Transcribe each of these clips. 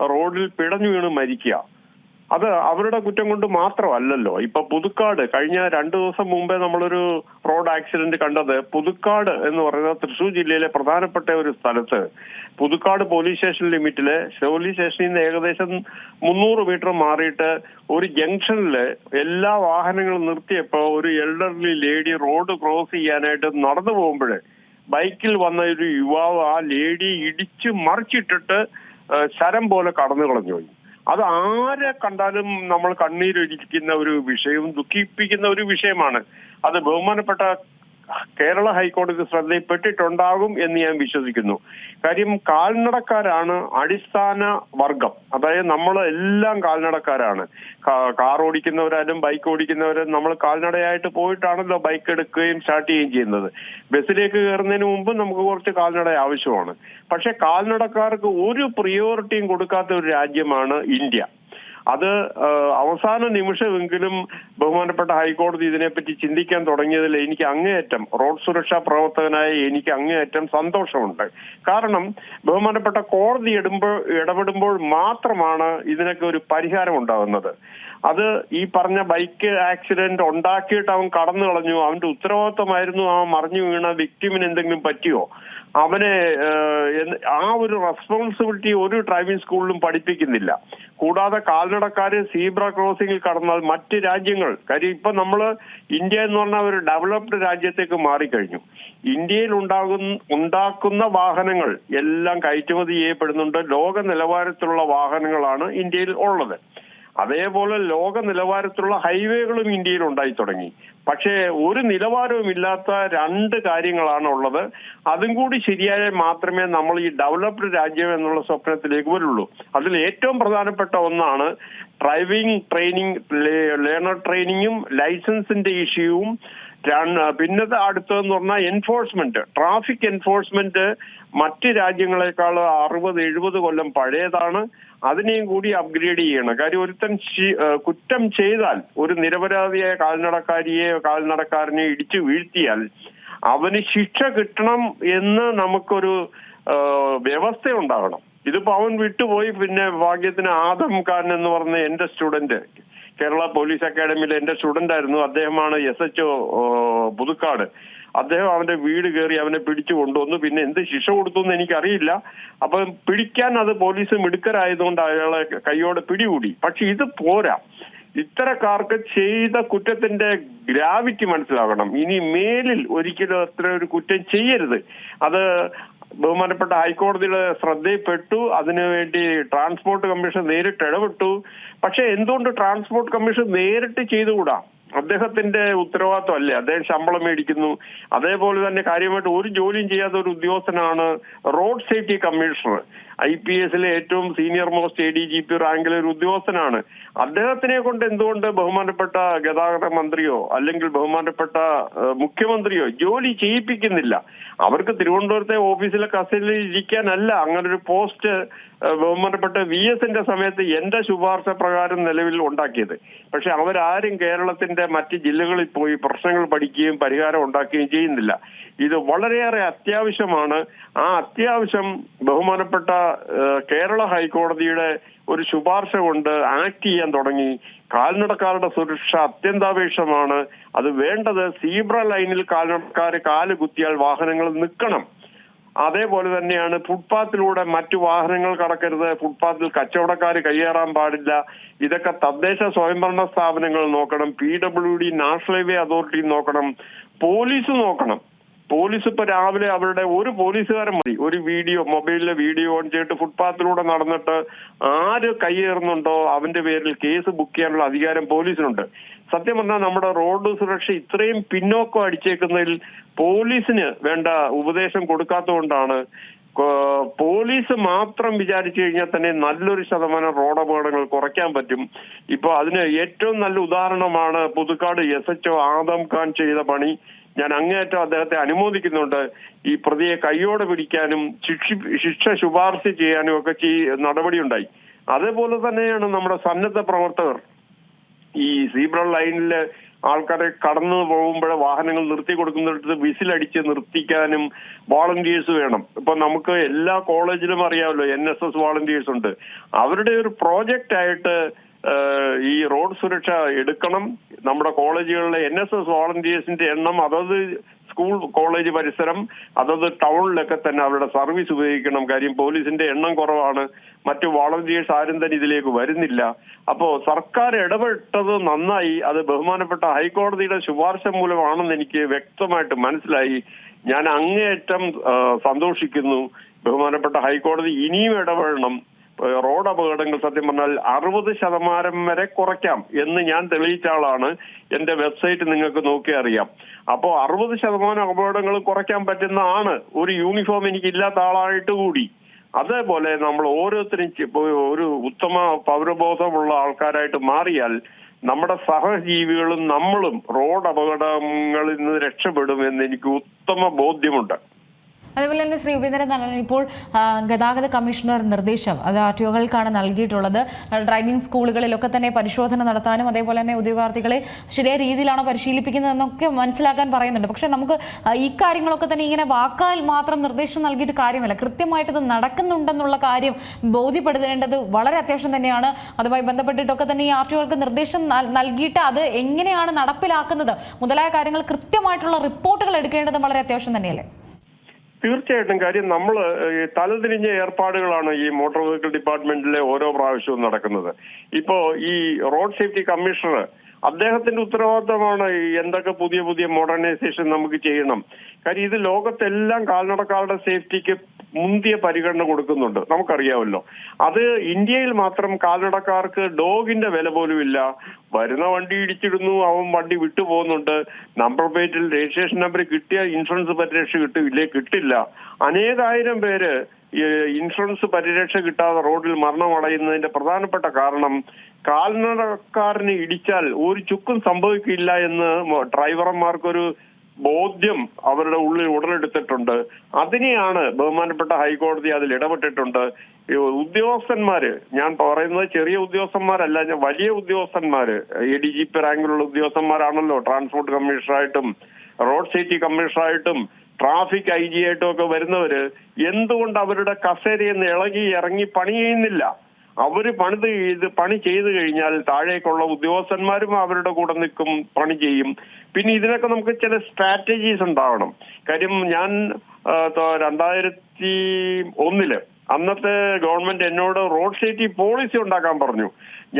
റോഡിൽ പിടഞ്ഞു വീണ് മരിക്കുക. അത് അവരുടെ കുറ്റം കൊണ്ട് മാത്രമല്ലല്ലോ. ഇപ്പൊ പുതുക്കാട് കഴിഞ്ഞ രണ്ടു ദിവസം മുമ്പേ നമ്മളൊരു റോഡ് ആക്സിഡന്റ് കണ്ടത് പുതുക്കാട് എന്ന് പറയുന്ന തൃശൂർ ജില്ലയിലെ പ്രധാനപ്പെട്ട ഒരു സ്ഥലത്ത് പുതുക്കാട് പോലീസ് സ്റ്റേഷൻ ലിമിറ്റിൽ പോലീസ് സ്റ്റേഷനിൽ നിന്ന് ഏകദേശം മുന്നൂറ് മീറ്റർ മാറിയിട്ട് ഒരു ജംഗ്ഷനിൽ എല്ലാ വാഹനങ്ങളും നിർത്തിയപ്പോ ഒരു എൽഡർലി ലേഡി റോഡ് ക്രോസ് ചെയ്യാനായിട്ട് നടന്നു പോകുമ്പോൾ ബൈക്കിൽ വന്ന ഒരു യുവാവ് ആ ലേഡി ഇടിച്ച് മറിച്ചിട്ടിട്ട് ശരം പോലെ കടന്നു കളഞ്ഞു അത് ആരെ കണ്ടാലും നമ്മൾ കണ്ണീരൊഴിക്കുന്ന ഒരു വിഷയവും ദുഃഖിപ്പിക്കുന്ന ഒരു വിഷയമാണ്. അത് ബഹുമാനപ്പെട്ട കേരള ഹൈക്കോടതി ശ്രദ്ധയിൽപ്പെട്ടിട്ടുണ്ടാകും എന്ന് ഞാൻ വിശ്വസിക്കുന്നു. കാര്യം കാൽനടക്കാരാണ് അടിസ്ഥാന വർഗം. അതായത് നമ്മൾ എല്ലാം കാൽനടക്കാരാണ്. കാർ ഓടിക്കുന്നവരായാലും ബൈക്ക് ഓടിക്കുന്നവരും നമ്മൾ കാൽനടയായിട്ട് പോയിട്ടാണല്ലോ ബൈക്ക് എടുക്കുകയും സ്റ്റാർട്ട് ചെയ്യുകയും ചെയ്യുന്നത്. ബസ്സിലേക്ക് കയറുന്നതിന് മുമ്പ് നമുക്ക് കുറച്ച് കാൽനട ആവശ്യമാണ്. പക്ഷെ കാൽനടക്കാർക്ക് ഒരു പ്രിയോറിറ്റിയും കൊടുക്കാത്ത ഒരു രാജ്യമാണ് ഇന്ത്യ. അത് അവസാന നിമിഷമെങ്കിലും ബഹുമാനപ്പെട്ട ഹൈക്കോടതി ഇതിനെപ്പറ്റി ചിന്തിക്കാൻ തുടങ്ങിയതിൽ എനിക്ക് അങ്ങേയറ്റം റോഡ് സുരക്ഷാ പ്രവർത്തകനായ എനിക്ക് അങ്ങേയറ്റം സന്തോഷമുണ്ട്. കാരണം ബഹുമാനപ്പെട്ട കോടതി ഇടുമ്പോൾ ഇടപെടുമ്പോൾ മാത്രമാണ് ഇതിനൊക്കെ ഒരു പരിഹാരം ഉണ്ടാകുന്നത്. അത് ഈ പറഞ്ഞ ബൈക്ക് ആക്സിഡന്റ് ഉണ്ടാക്കിയിട്ട് അവൻ കടന്നു കളഞ്ഞു അവന്റെ ഉത്തരവാദിത്വമായിരുന്നു അവൻ മറിഞ്ഞു വീണ വിക്ടിമിന് എന്തെങ്കിലും പറ്റിയോ? അവനെ ആ ഒരു റെസ്പോൺസിബിലിറ്റി ഒരു ഡ്രൈവിംഗ് സ്കൂളിലും പഠിപ്പിക്കുന്നില്ല. കൂടാതെ കാൽനടക്കാർ സീബ്ര ക്രോസിംഗിൽ കടന്നാൽ മറ്റ് രാജ്യങ്ങൾ കാര്യം ഇപ്പൊ നമ്മൾ ഇന്ത്യ എന്ന് പറഞ്ഞ ഒരു ഡെവലപ്ഡ് രാജ്യത്തേക്ക് മാറിക്കഴിഞ്ഞു. ഇന്ത്യയിൽ ഉണ്ടാകുന്ന ഉണ്ടാക്കുന്ന വാഹനങ്ങൾ എല്ലാം കയറ്റുമതി ചെയ്യപ്പെടുന്നുണ്ട്. ലോക നിലവാരത്തിലുള്ള വാഹനങ്ങളാണ് ഇന്ത്യയിൽ ഉള്ളത്. അതേപോലെ ലോക നിലവാരത്തിലുള്ള ഹൈവേകളും ഇന്ത്യയിൽ ഉണ്ടായി തുടങ്ങി. പക്ഷേ ഒരു നിലവാരവും ഇല്ലാത്ത രണ്ട് കാര്യങ്ങളാണ് ഉള്ളത്. അതും കൂടി ശരിയായാൽ മാത്രമേ നമ്മൾ ഈ ഡെവലപ്ഡ് രാജ്യം എന്നുള്ള സ്വപ്നത്തിലേക്ക് വരുള്ളൂ. അതിൽ ഏറ്റവും പ്രധാനപ്പെട്ട ഒന്നാണ് ഡ്രൈവിംഗ് ട്രെയിനിങ് ലേണർ ട്രെയിനിങ്ങും ലൈസൻസിന്റെ ഇഷ്യൂവും പിന്നത്തെ അടുത്തതെന്ന് പറഞ്ഞാൽ എൻഫോഴ്സ്മെന്റ് ട്രാഫിക് എൻഫോഴ്സ്മെന്റ് മറ്റ് രാജ്യങ്ങളെക്കാൾ അറുപത് എഴുപത് കൊല്ലം പഴയതാണ്. അതിനെയും കൂടി അപ്ഗ്രേഡ് ചെയ്യണം. കാര്യം ഒരുത്തൻ കുറ്റം ചെയ്താൽ ഒരു നിരപരാധിയായ കാൽനടക്കാരിയെ കാൽനടക്കാരനെ ഇടിച്ചു വീഴ്ത്തിയാൽ അവന് ശിക്ഷ കിട്ടണം എന്ന് നമുക്കൊരു വ്യവസ്ഥ ഉണ്ടാകണം ഇതിപ്പോ അവൻ വിട്ടുപോയി പിന്നെ ഭാഗ്യത്തിന് ആദം ഖാൻ എന്ന് പറഞ്ഞ എന്റെ സ്റ്റുഡന്റ് കേരള പോലീസ് അക്കാഡമിയിലെ എന്റെ സ്റ്റുഡന്റ് ആയിരുന്നു അദ്ദേഹമാണ് എസ് എച്ച് ഒ പുതുക്കാട്. അദ്ദേഹം അവന്റെ വീട് കയറി അവനെ പിടിച്ചു കൊണ്ടുവന്നു. പിന്നെ എന്ത് ശിക്ഷ കൊടുത്തു എന്ന് എനിക്കറിയില്ല. അപ്പൊ പിടിക്കാൻ അത് പോലീസ് മിടുക്കരായതുകൊണ്ട് അയാളെ കൈയോടെ പിടികൂടി. പക്ഷെ ഇത് പോരാ. ഇത്തരക്കാർക്ക് ചെയ്ത കുറ്റത്തിന്റെ ഗ്രാവിറ്റി മനസ്സിലാകണം. ഇനി മേലിൽ ഒരിക്കലും അത്ര ഒരു കുറ്റം ചെയ്യരുത്. അത് ബഹുമാനപ്പെട്ട ഹൈക്കോടതിയുടെ ശ്രദ്ധയിൽപ്പെട്ടു. അതിനുവേണ്ടി ട്രാൻസ്പോർട്ട് കമ്മീഷൻ നേരിട്ട് ഇടപെട്ടു. പക്ഷെ എന്തുകൊണ്ട് ട്രാൻസ്പോർട്ട് കമ്മീഷൻ നേരിട്ട് ചെയ്തുകൂടാ? അദ്ദേഹത്തിന്റെ ഉത്തരവാദിത്വം അല്ലേ അദ്ദേഹം ശമ്പളം മേടിക്കുന്നു. അതേപോലെ തന്നെ കാര്യമായിട്ട് ഒരു ജോലിയും ചെയ്യാത്ത ഒരു ഉദ്യോഗസ്ഥനാണ് road safety commissioner. I P എസിലെ ഏറ്റവും senior most A D G P റാങ്കിലെ ഒരു ഉദ്യോഗസ്ഥനാണ്. അദ്ദേഹത്തിനെ കൊണ്ട് എന്തുകൊണ്ട് ബഹുമാനപ്പെട്ട ഗതാഗത മന്ത്രിയോ അല്ലെങ്കിൽ ബഹുമാനപ്പെട്ട മുഖ്യമന്ത്രിയോ ജോലി ചെയ്യിപ്പിക്കുന്നില്ല? അവർക്ക് തിരുവനന്തപുരത്തെ ഓഫീസിലെ കസ്റ്റഡിയിൽ ഇരിക്കാനല്ല. ഒരു പോസ്റ്റ് ബഹുമാനപ്പെട്ട വി എസിന്റെ സമയത്ത് എന്റെ ശുപാർശ പ്രകാരം നിലവിൽ ഉണ്ടാക്കിയത്. പക്ഷെ അവരാരും കേരളത്തിന്റെ മറ്റ് ജില്ലകളിൽ പോയി പ്രശ്നങ്ങൾ പഠിക്കുകയും പരിഹാരം ഉണ്ടാക്കുകയും ചെയ്യുന്നില്ല. ഇത് വളരെയേറെ അത്യാവശ്യമാണ്. ആ അത്യാവശ്യം ബഹുമാനപ്പെട്ട കേരള ഹൈക്കോടതിയുടെ ഒരു ശുപാർശ കൊണ്ട് ആക്ട് ചെയ്യാൻ തുടങ്ങി. കാൽനടക്കാരുടെ സുരക്ഷ അത്യന്താപേക്ഷമാണ്. അത് വേണ്ടത് സീബ്ര ലൈനിൽ കാൽനടക്കാർ കാൽ കുത്തിയാൽ വാഹനങ്ങൾ നിൽക്കണം. അതേപോലെ തന്നെയാണ് ഫുട്പാത്തിലൂടെ മറ്റു വാഹനങ്ങൾ കടക്കരുത്. ഫുട്പാത്തിൽ കച്ചവടക്കാർ കയ്യേറാൻ പാടില്ല. ഇതൊക്കെ തദ്ദേശ സ്വയംഭരണ സ്ഥാപനങ്ങൾ നോക്കണം. P W D national highway authority നോക്കണം. പോലീസ് നോക്കണം. പോലീസ് ഇപ്പൊ രാവിലെ അവരുടെ ഒരു പോലീസുകാരൻ മതി. ഒരു വീഡിയോ മൊബൈലിലെ വീഡിയോ ഓൺ ചെയ്തിട്ട് ഫുട്പാത്തിലൂടെ നടന്നിട്ട് ആര് കയ്യേറുന്നുണ്ടോ അവന്റെ പേരിൽ കേസ് ബുക്ക് ചെയ്യാനുള്ള അധികാരം പോലീസിനുണ്ട്. സത്യം പറഞ്ഞാൽ നമ്മുടെ റോഡ് സുരക്ഷ ഇത്രയും പിന്നോക്കം അടിച്ചേക്കുന്നതിൽ പോലീസിന് വേണ്ട ഉപദേശം കൊടുക്കാത്തതുകൊണ്ടാണ് പോലീസ് മാത്രം വിചാരിച്ചു കഴിഞ്ഞാൽ തന്നെ നല്ലൊരു ശതമാനം റോഡ് അപകടങ്ങൾ കുറയ്ക്കാൻ പറ്റും. ഇപ്പൊ അതിന് ഏറ്റവും നല്ല ഉദാഹരണമാണ് പുതുക്കാട് എസ് എച്ച് ആദം ഖാൻ ചെയ്ത പണി. ഞാൻ അങ്ങേയറ്റം അദ്ദേഹത്തെ അനുമോദിക്കുന്നുണ്ട്. ഈ പ്രതിയെ കൈയോടെ പിടിക്കാനും ശിക്ഷ ശിക്ഷ ശുപാർശ ചെയ്യാനും ഒക്കെ നടപടിയുണ്ടായി. അതേപോലെ തന്നെയാണ് നമ്മുടെ സന്നദ്ധ പ്രവർത്തകർ. ഈ സീബ്ര ലൈനിൽ ആൾക്കാരെ കടന്നു പോകുമ്പോൾ വാഹനങ്ങൾ നിർത്തി കൊടുക്കുന്നിടത്ത് വിസിലടിച്ച് നിർത്തിക്കാനും വോളണ്ടിയേഴ്സ് വേണം. ഇപ്പൊ നമുക്ക് എല്ലാ കോളേജിലും അറിയാമല്ലോ എൻ എസ് എസ് വോളണ്ടിയേഴ്സ് ഉണ്ട്. അവരുടെ ഒരു പ്രോജക്റ്റ് ആയിട്ട് ഈ റോഡ് സുരക്ഷ എടുക്കണം. നമ്മുടെ കോളേജുകളിലെ എൻ എസ് എസ് വോളണ്ടിയേഴ്സിന്റെ എണ്ണം അതത് സ്കൂൾ കോളേജ് പരിസരം അതത് ടൗണിലൊക്കെ തന്നെ അവരുടെ സർവീസ് ഉപയോഗിക്കണം. കാര്യം പോലീസിന്റെ എണ്ണം കുറവാണ്. മറ്റു വോളണ്ടിയേഴ്സ് ആരും തന്നെ ഇതിലേക്ക് വരുന്നില്ല. അപ്പോ സർക്കാർ ഇടപെട്ടത് നന്നായി. അത് ബഹുമാനപ്പെട്ട ഹൈക്കോടതിയുടെ ശുപാർശ മൂലമാണെന്ന് എനിക്ക് വ്യക്തമായിട്ട് മനസ്സിലായി. ഞാൻ അങ്ങേയറ്റം സന്തോഷിക്കുന്നു. ബഹുമാനപ്പെട്ട ഹൈക്കോടതി ഇനിയും ഇടപെടണം. റോഡ് അപകടങ്ങൾ സത്യം പറഞ്ഞാൽ അറുപത് ശതമാനം വരെ കുറയ്ക്കാം എന്ന് ഞാൻ തെളിയിച്ച ആളാണ്. എന്റെ വെബ്സൈറ്റ് നിങ്ങൾക്ക് നോക്കി അറിയാം. അപ്പോൾ അറുപത് ശതമാനം അപകടങ്ങൾ കുറയ്ക്കാൻ പറ്റുന്ന ആണ് ഒരു യൂണിഫോം എനിക്ക് ഇല്ലാത്ത ആളായിട്ട് കൂടി. അതേപോലെ നമ്മൾ ഓരോരുത്തരും ഒരു ഉത്തമ പൗരബോധമുള്ള ആൾക്കാരായിട്ട് മാറിയാൽ നമ്മുടെ സഹജീവികളും നമ്മളും റോഡ് അപകടങ്ങളിൽ നിന്ന് രക്ഷപ്പെടും എന്ന് എനിക്ക് ഉത്തമ ബോധ്യമുണ്ട്. അതേപോലെ തന്നെ ശ്രീ ഉപേന്ദ്രൻ നാരായണൻ ഇപ്പോൾ ഗതാഗത കമ്മീഷണർ നിർദ്ദേശം അത് ആർ ടി ഒകൾക്കാണ് നൽകിയിട്ടുള്ളത് ഡ്രൈവിംഗ് സ്കൂളുകളിലൊക്കെ തന്നെ പരിശോധന നടത്താനും അതേപോലെ തന്നെ ഉദ്യോഗാർത്ഥികളെ ശരിയായ രീതിയിലാണോ പരിശീലിപ്പിക്കുന്നതെന്നൊക്കെ മനസ്സിലാക്കാൻ പറയുന്നുണ്ട്. പക്ഷേ നമുക്ക് ഈ കാര്യങ്ങളൊക്കെ തന്നെ ഇങ്ങനെ വാക്കാൽ മാത്രം നിർദ്ദേശം നൽകിയിട്ട് കാര്യമല്ല. കൃത്യമായിട്ട് നടക്കുന്നുണ്ടെന്നുള്ള കാര്യം ബോധ്യപ്പെടുത്തേണ്ടത് വളരെ അത്യാവശ്യം തന്നെയാണ്. അതുമായി ബന്ധപ്പെട്ടിട്ടൊക്കെ തന്നെ ഈ ആർ ടി ഒകൾക്ക് നിർദ്ദേശം നൽകിയിട്ട് അത് എങ്ങനെയാണ് നടപ്പിലാക്കുന്നത്? മുതലായ കാര്യങ്ങൾ കൃത്യമായിട്ടുള്ള റിപ്പോർട്ടുകൾ എടുക്കേണ്ടത് വളരെ അത്യാവശ്യം തന്നെയല്ലേ? തീർച്ചയായിട്ടും കാര്യം നമ്മൾ തലതിരിഞ്ഞ ഏർപ്പാടുകളാണ് ഈ മോട്ടോർ വെഹിക്കിൾ ഡിപ്പാർട്ട്മെന്റിലെ ഓരോ പ്രാവശ്യവും നടക്കുന്നത്. ഇപ്പോ ഈ റോഡ് സേഫ്റ്റി കമ്മീഷണർ അദ്ദേഹത്തിന്റെ ഉത്തരവാദിത്തമാണ് എന്തൊക്കെ പുതിയ പുതിയ മോഡേണൈസേഷൻ നമുക്ക് ചെയ്യണം. കാര്യം ഇത് ലോകത്തെല്ലാം കാൽനടക്കാരുടെ സേഫ്റ്റിക്ക് മുന്തിയ പരിഗണന കൊടുക്കുന്നുണ്ട്. നമുക്കറിയാമല്ലോ. അത് ഇന്ത്യയിൽ മാത്രം കാൽനടക്കാർക്ക് ഡോഗിന്റെ വില പോലും ഇല്ല. വരുന്ന വണ്ടി ഇടിച്ചിടുന്നു അവൻ വണ്ടി വിട്ടുപോകുന്നുണ്ട് നമ്പർ പ്ലേറ്റിൽ രജിസ്ട്രേഷൻ നമ്പർ കിട്ടിയ ഇൻഷുറൻസ് പരിരക്ഷ കിട്ടില്ലേ കിട്ടില്ല. അനേകായിരം പേര് ഇൻഷുറൻസ് പരിരക്ഷ കിട്ടാതെ റോഡിൽ മരണമടയുന്നതിന്റെ പ്രധാനപ്പെട്ട കാരണം കാൽനടക്കാരനെ ഇടിച്ചാൽ ഒരു ചുക്കും സംഭവിക്കില്ല എന്ന് ഡ്രൈവർമാർക്കൊരു ബോധ്യം അവരുടെ ഉള്ളിൽ ഉടലെടുത്തിട്ടുണ്ട്. അതിനെയാണ് ബഹുമാനപ്പെട്ട ഹൈക്കോടതി അതിൽ ഇടപെട്ടിട്ടുണ്ട്. ഉദ്യോഗസ്ഥന്മാര് ഞാൻ പറയുന്നത് ചെറിയ ഉദ്യോഗസ്ഥന്മാരല്ല ഞാൻ വലിയ ഉദ്യോഗസ്ഥന്മാര് എ ഡി ജി പി റാങ്കിലുള്ള ഉദ്യോഗസ്ഥന്മാരാണല്ലോ ട്രാൻസ്പോർട്ട് കമ്മീഷണറായിട്ടും റോഡ് സേഫ്റ്റി കമ്മീഷണറായിട്ടും ട്രാഫിക് ഐ ജി ആയിട്ടും ഒക്കെ വരുന്നവര് എന്തുകൊണ്ട് അവരുടെ കസേരയിൽ നിന്ന് ഇളകി ഇറങ്ങി പണി ചെയ്യുന്നില്ല? അവർ പണിത് ചെയ്ത് പണി ചെയ്തു കഴിഞ്ഞാൽ താഴേക്കുള്ള ഉദ്യോഗസ്ഥന്മാരും അവരുടെ കൂടെ നിൽക്കും പണി ചെയ്യും. പിന്നെ ഇതിനൊക്കെ നമുക്ക് ചില സ്ട്രാറ്റജീസ് ഉണ്ടാവണം. കാര്യം ഞാൻ രണ്ടായിരത്തി ഒന്നിൽ അന്നത്തെ ഗവൺമെന്റ് എന്നോട് റോഡ് സേഫ്റ്റി പോളിസി ഉണ്ടാക്കാൻ പറഞ്ഞു.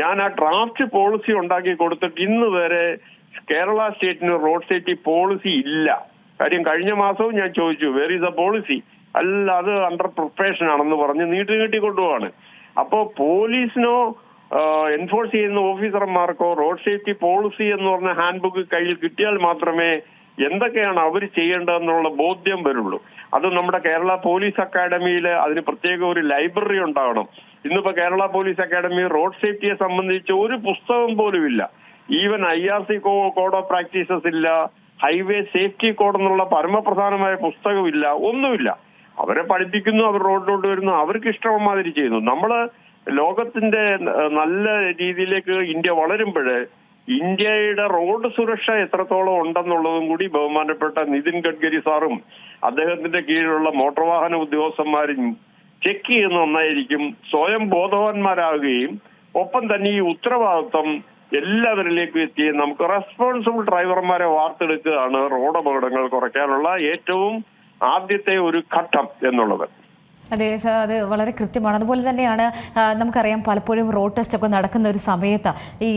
ഞാൻ ആ ഡ്രാഫ്റ്റ് പോളിസി ഉണ്ടാക്കി കൊടുത്തിട്ട് ഇന്ന് വരെ കേരള സ്റ്റേറ്റിന് റോഡ് സേഫ്റ്റി പോളിസി ഇല്ല. കാര്യം കഴിഞ്ഞ മാസവും ഞാൻ ചോദിച്ചു വേർ ഈസ് എ പോളിസി അല്ല അത് അണ്ടർ പ്രിപ്പറേഷൻ ആണെന്ന് പറഞ്ഞ് നീട്ടി നീട്ടി കൊണ്ടുപോവാണ്. അപ്പോ പോലീസിനോ എൻഫോഴ്സ് ചെയ്യുന്ന ഓഫീസർമാർക്കോ റോഡ് സേഫ്റ്റി പോളിസി എന്ന് പറഞ്ഞ ഹാൻഡ്ബുക്ക് കയ്യിൽ കിട്ടിയാൽ മാത്രമേ എന്തൊക്കെയാണ് അവർ ചെയ്യേണ്ടതെന്നുള്ള ബോധ്യം വരുള്ളൂ. അത് നമ്മുടെ കേരള പോലീസ് അക്കാഡമിയിൽ അതിന് പ്രത്യേക ഒരു ലൈബ്രറി ഉണ്ടാവണം. ഇന്നിപ്പോ കേരള പോലീസ് അക്കാഡമി റോഡ് സേഫ്റ്റിയെ സംബന്ധിച്ച് ഒരു പുസ്തകം പോലും ഇല്ല. Even I R C code of practices ഇല്ല. ഹൈവേ സേഫ്റ്റി കോഡ് എന്നുള്ള പരമപ്രധാനമായ പുസ്തകമില്ല. ഒന്നുമില്ല. അവരെ പഠിപ്പിക്കുന്നു അവർ റോഡിലോട്ട് വരുന്നു അവർക്ക് ഇഷ്ടമാതിരി ചെയ്യുന്നു. നമ്മൾ ലോകത്തിന്റെ നല്ല രീതിയിലേക്ക് ഇന്ത്യ വളരുമ്പോൾ ഇന്ത്യയുടെ റോഡ് സുരക്ഷ എത്രത്തോളം ഉണ്ടെന്നുള്ളതും കൂടി ബഹുമാനപ്പെട്ട നിതിൻ ഗഡ്കരി സാറും അദ്ദേഹത്തിന്റെ കീഴിലുള്ള മോട്ടോർ വാഹന ഉദ്യോഗസ്ഥന്മാരും ചെക്ക് ചെയ്യുന്ന ഒന്നായിരിക്കും സ്വയം ബോധവാന്മാരാകുകയും ഒപ്പം തന്നെ ഈ ഉത്തരവാദിത്വം എല്ലാവരിലേക്കും എത്തി നമുക്ക് റെസ്പോൺസിബിൾ ഡ്രൈവർമാരെ വാർത്തെടുക്കുകയാണ് റോഡ് അപകടങ്ങൾ കുറയ്ക്കാനുള്ള ഏറ്റവും ആദ്യത്തെ ഒരു ഘട്ടം എന്നുള്ളത്. അതെ സർ അത് വളരെ കൃത്യമാണ്. അതുപോലെ തന്നെയാണ് നമുക്കറിയാം പലപ്പോഴും റോഡ് ടെസ്റ്റ് ഒക്കെ നടക്കുന്ന ഒരു സമയത്ത് ഈ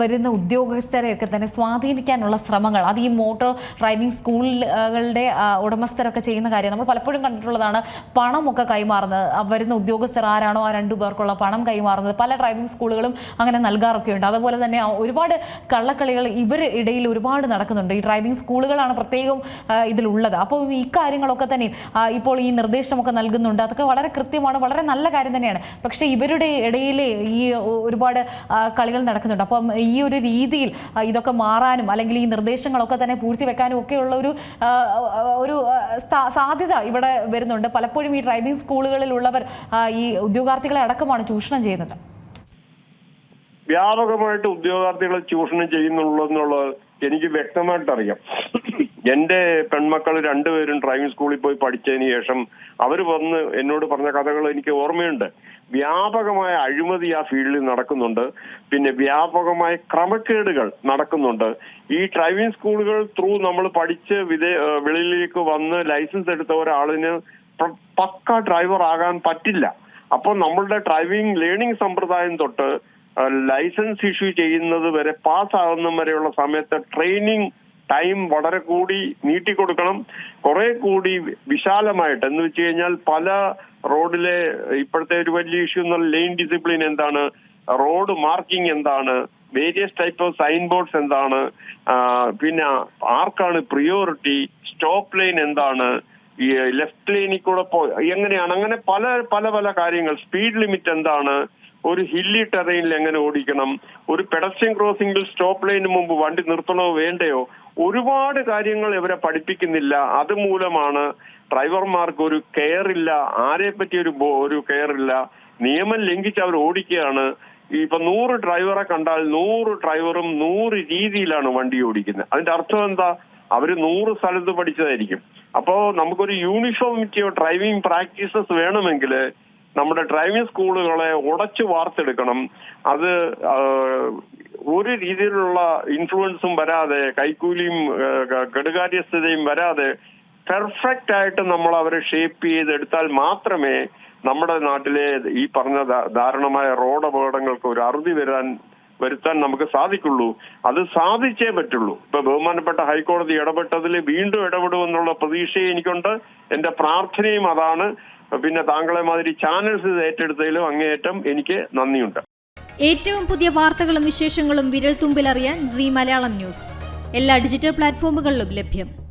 വരുന്ന ഉദ്യോഗസ്ഥരെയൊക്കെ തന്നെ സ്വാധീനിക്കാനുള്ള ശ്രമങ്ങൾ അത് ഈ മോട്ടോർ ഡ്രൈവിംഗ് സ്കൂളുകളുടെ ഉടമസ്ഥരൊക്കെ ചെയ്യുന്ന കാര്യം നമ്മൾ പലപ്പോഴും കണ്ടിട്ടുള്ളതാണ്. പണമൊക്കെ കൈമാറുന്നത്. വരുന്ന ഉദ്യോഗസ്ഥർ ആരാണോ ആ രണ്ടു പേർക്കുള്ള പണം കൈമാറുന്നത്. പല ഡ്രൈവിംഗ് സ്കൂളുകളും അങ്ങനെ നൽകാറൊക്കെ ഉണ്ട് അതുപോലെ തന്നെ ഒരുപാട് കള്ളക്കളികൾ ഇവർ ഇടയിൽ ഒരുപാട് നടക്കുന്നുണ്ട്. ഈ ഡ്രൈവിംഗ് സ്കൂളുകളാണ് പ്രത്യേകം ഇതിലുള്ളത്. അപ്പോൾ ഈ കാര്യങ്ങളൊക്കെ തന്നെ ഇപ്പോൾ ഈ നിർദ്ദേശമൊക്കെ നൽകുന്നുണ്ട് അതൊക്കെ വളരെ കൃത്യമാണ് വളരെ നല്ല കാര്യം തന്നെയാണ്. പക്ഷേ ഇവരുടെ ഇടയിൽ ഈ ഒരുപാട് കളികൾ നടക്കുന്നുണ്ട്. അപ്പം ഈ ഒരു രീതിയിൽ ഇതൊക്കെ മാറാനും അല്ലെങ്കിൽ ഈ നിർദ്ദേശങ്ങളൊക്കെ തന്നെ പൂർത്തി വെക്കാനും ഒക്കെയുള്ള ഒരു ഒരു സാധ്യത ഇവിടെ വരുന്നുണ്ട്. പലപ്പോഴും ഈ ഡ്രൈവിംഗ് സ്കൂളുകളിലുള്ളവർ ഈ ഉദ്യോഗാർത്ഥികളെ അടക്കമാണ് ചൂഷണം ചെയ്യുന്നത്. വ്യാപകമായിട്ട് ഉദ്യോഗാർത്ഥികളെ ചൂഷണം ചെയ്യുന്നുള്ളൂ എന്നുള്ളത് എനിക്ക് വ്യക്തമായിട്ട് അറിയാം എന്റെ പെൺമക്കൾ രണ്ടുപേരും ഡ്രൈവിംഗ് സ്കൂളിൽ പോയി പഠിച്ചതിന് ശേഷം അവർ വന്ന് എന്നോട് പറഞ്ഞ കഥകൾ എനിക്ക് ഓർമ്മയുണ്ട്. വ്യാപകമായ അഴിമതി ആ ഫീൽഡിൽ നടക്കുന്നുണ്ട്. പിന്നെ വ്യാപകമായ ക്രമക്കേടുകൾ നടക്കുന്നുണ്ട്. ഈ ഡ്രൈവിംഗ് സ്കൂളുകൾ ത്രൂ നമ്മൾ പഠിച്ച് വിദേ വെളിയിലേക്ക് വന്ന് ലൈസൻസ് എടുത്ത ഒരാളിന് പക്ക ഡ്രൈവർ ആകാൻ പറ്റില്ല. അപ്പോൾ നമ്മളുടെ ഡ്രൈവിംഗ് ലേണിംഗ് സമ്പ്രദായം തൊട്ട് ലൈസൻസ് ഇഷ്യൂ ചെയ്യുന്നത് വരെ പാസ്സാകുന്ന വരെയുള്ള സമയത്ത് ട്രെയിനിങ് ടൈം വളരെ കൂടി നീട്ടിക്കൊടുക്കണം. കുറെ കൂടി വിശാലമായിട്ട്. എന്ന് വെച്ച് കഴിഞ്ഞാൽ പല റോഡിലെ ഇപ്പോഴത്തെ ഒരു വലിയ ഇഷ്യൂ എന്നുള്ള ലെയിൻ ഡിസിപ്ലിൻ എന്താണ് റോഡ് മാർക്കിംഗ് എന്താണ് various type of sign boards എന്താണ് പിന്നെ ആർക്കാണ് പ്രിയോറിറ്റി സ്റ്റോപ്പ് ലൈൻ എന്താണ് ഈ ലെഫ്റ്റ് ലൈനിൽ കൂടെ എങ്ങനെയാണ്? അങ്ങനെ പല പല പല കാര്യങ്ങൾ. സ്പീഡ് ലിമിറ്റ് എന്താണ് ഒരു ഹില്ലി ടെറൈനിൽ എങ്ങനെ ഓടിക്കണം? ഒരു പെഡസ്ട്രിയൻ ക്രോസിംഗിൽ സ്റ്റോപ്പ് ലൈനിന് മുമ്പ് വണ്ടി നിർത്തണോ വേണ്ടയോ? ഒരുപാട് കാര്യങ്ങൾ ഇവരെ പഠിപ്പിക്കുന്നില്ല. അതുമൂലമാണ് ഡ്രൈവർമാർക്ക് ഒരു കെയർ ഇല്ല. ആരെ പറ്റി ഒരു ഒരു കെയർ ഇല്ല. നിയമം ലംഘിച്ച് അവർ ഓടിക്കുകയാണ്. ഇപ്പൊ നൂറ് ഡ്രൈവറെ കണ്ടാൽ നൂറ് ഡ്രൈവറും നൂറ് രീതിയിലാണ് വണ്ടി ഓടിക്കുന്നത്. അതിന്റെ അർത്ഥം എന്താ? അവർ നൂറ് സ്ഥലത്ത് പഠിച്ചതായിരിക്കും. അപ്പോ നമുക്കൊരു യൂണിഫോമിറ്റിയോ ഡ്രൈവിംഗ് പ്രാക്ടീസസ് വേണമെങ്കിൽ നമ്മുടെ ഡ്രൈവിംഗ് സ്കൂളുകളെ ഉടച്ചു വാർത്തെടുക്കണം. അത് ഒരു രീതിയിലുള്ള ഇൻഫ്ലുവൻസും വരാതെ കൈക്കൂലിയും കെടുകാര്യസ്ഥതയും വരാതെ പെർഫെക്റ്റ് ആയിട്ട് നമ്മൾ അവരെ ഷേപ്പ് ചെയ്തെടുത്താൽ മാത്രമേ നമ്മുടെ നാട്ടിലെ ഈ പറഞ്ഞ ദാരുണമായ റോഡ് അപകടങ്ങൾക്ക് ഒരു അറുതി വരാൻ വരുത്താൻ നമുക്ക് സാധിക്കുള്ളൂ. അത് സാധിച്ചേ പറ്റുള്ളൂ. ഇപ്പൊ ബഹുമാനപ്പെട്ട ഹൈക്കോടതി ഇടപെട്ടതിൽ വീണ്ടും ഇടപെടുമെന്നുള്ള പ്രതീക്ഷയും എനിക്കുണ്ട്. എന്റെ പ്രാർത്ഥനയും അതാണ്. പിന്നെ താങ്കളെ മാതിരി ചാനൽസ് ഏറ്റെടുത്തതിലും അങ്ങേയറ്റം എനിക്ക് നന്ദിയുണ്ട്. ഏറ്റവും പുതിയ വാർത്തകളും വിശേഷങ്ങളും വിരൽ തുമ്പിലറിയാൻ സി മലയാളം ന്യൂസ്. എല്ലാ ഡിജിറ്റൽ പ്ലാറ്റ്ഫോമുകളിലും ലഭ്യം.